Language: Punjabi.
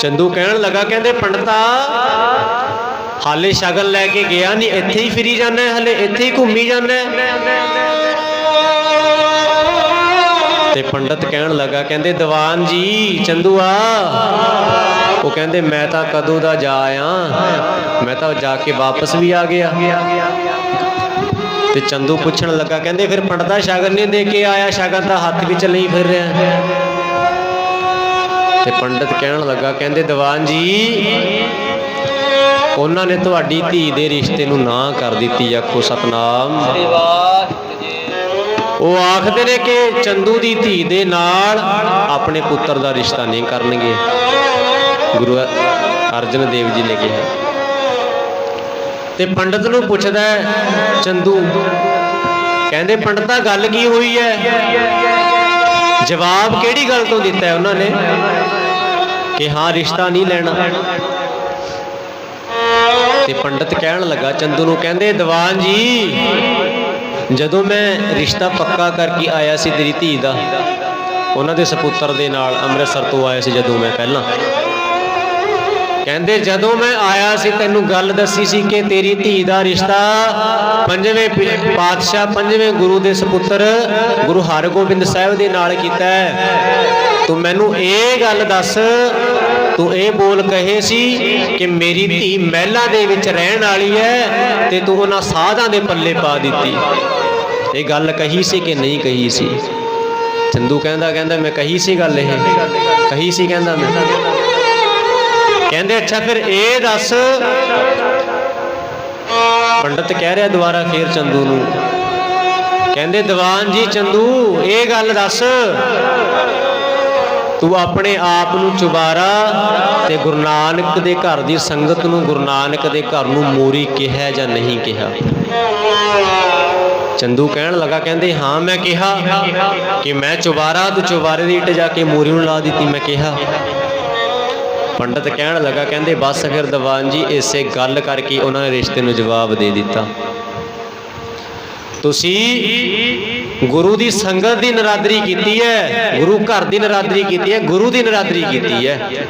ਚੰਦੂ ਕਹਿਣ ਲੱਗਾ ਕਹਿੰਦੇ ਪੰਡਤਾ ਹਾਲੇ ਸ਼ਗਨ ਲੈ ਕੇ ਗਿਆ ਨਹੀਂ ਇੱਥੇ ਹੀ ਫਿਰੀ ਜਾਂਦਾ ਹੈ, ਹਲੇ ਇੱਥੇ ਹੀ ਘੁੰਮੀ ਜਾਂਦਾ ਤੇ ਪੰਡਤ ਕਹਿਣ ਲੱਗਾ ਕਹਿੰਦੇ ਦੀਵਾਨ ਜੀ ਚੰਦੂਆ ਉਹ ਕਹਿੰਦੇ ਮੈਂ ਤਾਂ ਕਦੋਂ ਦਾ ਜਾ ਆ ਮੈਂ ਤਾਂ ਜਾ ਕੇ ਵਾਪਸ ਵੀ ਆ ਗਿਆ। ਤੇ ਚੰਦੂ ਪੁੱਛਣ ਲੱਗਾ ਕਹਿੰਦੇ ਫਿਰ ਪੰਡਤਾ ਸ਼ਗਨ ਨਹੀਂ ਦੇ ਕੇ ਆਇਆ ਸ਼ਗਨ ਤਾਂ ਹੱਥ ਵਿੱਚ ਲਈ ਫਿਰ ਰਿਹਾ। ਤੇ ਪੰਡਤ ਕਹਿਣ ਲੱਗਾ, ਕਹਿੰਦੇ, ਦੀਵਾਨ ਜੀ, ਉਹਨਾਂ ਨੇ ਤੁਹਾਡੀ ਧੀ ਦੇ ਰਿਸ਼ਤੇ ਨੂੰ ਨਾ ਕਰ ਦਿੱਤੀ, ਆਖੋ, ਸਤਨਾਮ। ਉਹ ਆਖਦੇ ਨੇ ਕਿ ਚੰਦੂ ਦੀ ਧੀ ਦੇ ਨਾਲ ਆਪਣੇ ਪੁੱਤਰ ਦਾ ਰਿਸ਼ਤਾ ਨਹੀਂ ਕਰਨਗੇ। ਗੁਰੂ ਅਰਜਨ ਦੇਵ ਜੀ ਨੇ ਕਿਹਾ। ਤੇ ਪੰਡਤ ਨੂੰ ਪੁੱਛਦਾ ਚੰਦੂ, ਕਹਿੰਦੇ, ਪੰਡਤਾ ਗੱਲ ਕੀ ਹੋਈ ਹੈ? ਜਵਾਬ ਕਿਹੜੀ ਗੱਲ ਤੋਂ ਦਿੱਤਾ ਉਹਨਾਂ ਨੇ? ਕਿ ਹਾਂ, ਰਿਸ਼ਤਾ ਨਹੀਂ ਲੈਣਾ। ਤੇ ਪੰਡਤ ਕਹਿਣ ਲੱਗਾ, ਚੰਦੂ ਨੂੰ ਕਹਿੰਦੇ, ਦੀਵਾਨ ਜੀ, ਜਦੋਂ ਮੈਂ ਰਿਸ਼ਤਾ ਪੱਕਾ ਕਰਕੇ ਆਇਆ ਸੀ ਤੇਰੀ ਧੀ ਦਾ, ਉਹਨਾਂ ਦੇ ਸਪੁੱਤਰ ਦੇ ਨਾਲ ਅੰਮ੍ਰਿਤਸਰ ਤੋਂ ਆਇਆ ਸੀ ਜਦੋਂ ਮੈਂ ਪਹਿਲਾਂ। ਕਹਿੰਦੇ, ਜਦੋਂ ਮੈਂ ਆਇਆ ਸੀ, ਤੈਨੂੰ ਗੱਲ ਦੱਸੀ ਸੀ ਕਿ ਤੇਰੀ ਧੀ ਦਾ ਰਿਸ਼ਤਾ ਪੰਜਵੇਂ ਪਾਤਸ਼ਾਹ ਪੰਜਵੇਂ ਗੁਰੂ ਦੇ ਸਪੁੱਤਰ ਗੁਰੂ ਹਰਗੋਬਿੰਦ ਸਾਹਿਬ ਦੇ ਨਾਲ ਕੀਤਾ ਹੈ। ਤੂੰ ਮੈਨੂੰ ਇਹ ਗੱਲ ਦੱਸ ਤੂੰ ਇਹ ਬੋਲ ਕਹੇ ਸੀ ਕਿ ਮੇਰੀ ਧੀ ਮਹਿਲਾ ਦੇ ਵਿੱਚ ਰਹਿਣ ਵਾਲੀ ਹੈ ਤੇ ਤੂੰ ਉਹਨਾਂ ਸਾਧਾਂ ਦੇ ਪੱਲੇ ਪਾ ਦਿੱਤੀ। ਇਹ ਗੱਲ ਕਹੀ ਸੀ ਕਿ ਨਹੀਂ ਕਹੀ ਸੀ? ਚੰਦੂ ਕਹਿੰਦਾ ਕਹਿੰਦਾ ਮੈਂ ਕਹੀ ਸੀ ਗੱਲ ਇਹ। ਕਹੀ ਸੀ ਕਹਿੰਦਾ ਮੈਂ। ਕਹਿੰਦੇ, ਅੱਛਾ ਫਿਰ ਇਹ ਦੱਸ। ਪੰਡਤ ਕਹਿ ਰਿਹਾ ਦੁਬਾਰਾ ਫੇਰ ਚੰਦੂ ਨੂੰ। ਕਹਿੰਦੇ, ਦੀਵਾਨ ਜੀ, ਚੰਦੂ, ਇਹ ਗੱਲ ਦੱਸ। ਤੂੰ ਆਪਣੇ ਆਪ ਨੂੰ ਚੁਬਾਰਾ ਤੇ ਗੁਰੂ ਨਾਨਕ ਦੇ ਘਰ ਦੀ ਸੰਗਤ ਨੂੰ ਗੁਰੂ ਨਾਨਕ ਦੇ ਘਰ ਨੂੰ ਮੋਰੀ ਕਿਹਾ ਜਾਂ ਨਹੀਂ ਕਿਹਾ? ਚੰਦੂ ਕਹਿਣ ਲੱਗਾ, ਕਹਿੰਦੇ, ਹਾਂ, ਮੈਂ ਕਿਹਾ ਕਿ ਮੈਂ ਚੁਬਾਰਾ ਤੂੰ ਚੁਬਾਰੇ ਦੀ ਇੱਟ ਜਾ ਕੇ ਮੋਰੀ ਨੂੰ ਲਾ ਦਿੱਤੀ, ਮੈਂ ਕਿਹਾ। ਪੰਡਤ ਕਹਿਣ ਲੱਗਾ, ਕਹਿੰਦੇ, ਬਸ ਫਿਰ ਦੀਵਾਨ ਜੀ, ਇਸੇ ਗੱਲ ਕਰਕੇ ਉਹਨਾਂ ਨੇ ਰਿਸ਼ਤੇ ਨੂੰ ਜਵਾਬ ਦੇ ਦਿੱਤਾ। ਤੁਸੀਂ ਗੁਰੂ ਦੀ ਸੰਗਤ ਦੀ ਨਰਾਦਰੀ ਕੀਤੀ ਹੈ, ਗੁਰੂ ਘਰ ਦੀ ਨਰਾਦਰੀ ਕੀਤੀ ਹੈ, ਗੁਰੂ ਦੀ ਨਰਾਦਰੀ ਕੀਤੀ ਹੈ।